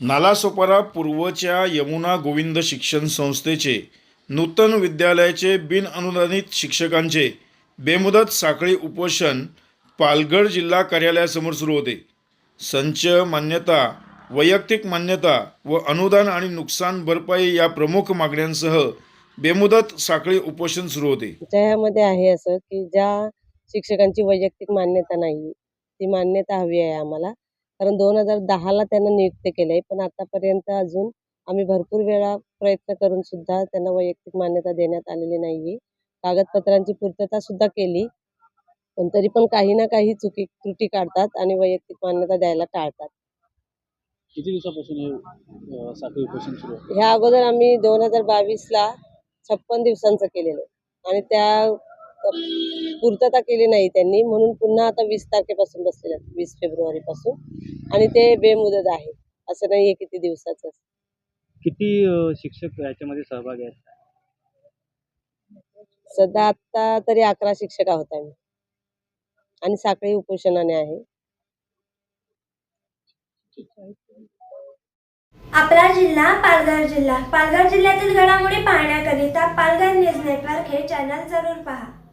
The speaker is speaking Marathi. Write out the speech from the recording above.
नालासोपारा पूर्वच्या यमुना गोविंद शिक्षण संस्थेचे नूतन विद्यालयाचे बिन अनुदानित शिक्षकांचे बेमुदत साखळी उपोषण पालघर जिल्हा कार्यालयासमोर सुरू होते. संच मान्यता वैयक्तिक मान्यता व अनुदान आणि नुकसान भरपाई या प्रमुख मागण्यांसह बेमुदत साखळी उपोषण सुरू होते. त्यामध्ये आहे असं की ज्या शिक्षकांची वैयक्तिक मान्यता नाही ती मान्यता हवी आहे आम्हाला. कारण दोन हजार दहाला त्यांना नियुक्त केलं आहे पण आतापर्यंत अजून आम्ही भरपूर वेळा प्रयत्न करून सुद्धा त्यांना वैयक्तिक मान्यता देण्यात आलेली नाही आहे कागदपत्रांची पूर्तता सुद्धा केली. पण तरी पण काही ना काही चुकी त्रुटी काढतात आणि वैयक्तिक मान्यता द्यायला टाळतात. किती दिवसापासून हे अ, साखळी उपोषण सुरू आहे? ह्या अगोदर आम्ही दोन हजार बावीसला छप्पन दिवसांचं केलेलं. आणि त्या पूर्तता केली नाही त्यांनी. म्हणून पुन्हा आता वीस तारखेपासून बसलेले आहेत वीस फेब्रुवारीपासून. आणि ते बेमुदत आहे. असं नाही आहे किती दिवसाचं. किती अ, शिक्षक याच्यामध्ये सहभागी आहेत? सध्या आत्ता तरी अकरा शिक्षक आहोत आम्ही. आणि साखळी उपोषणाने आहे. आपला जिल्हा पालघर जिल्हा. पालघर जिल्ह्यातील घडामोडी पाहण्याकरिता पालघर न्यूज नेटवर्क हे चॅनल जरूर पहा.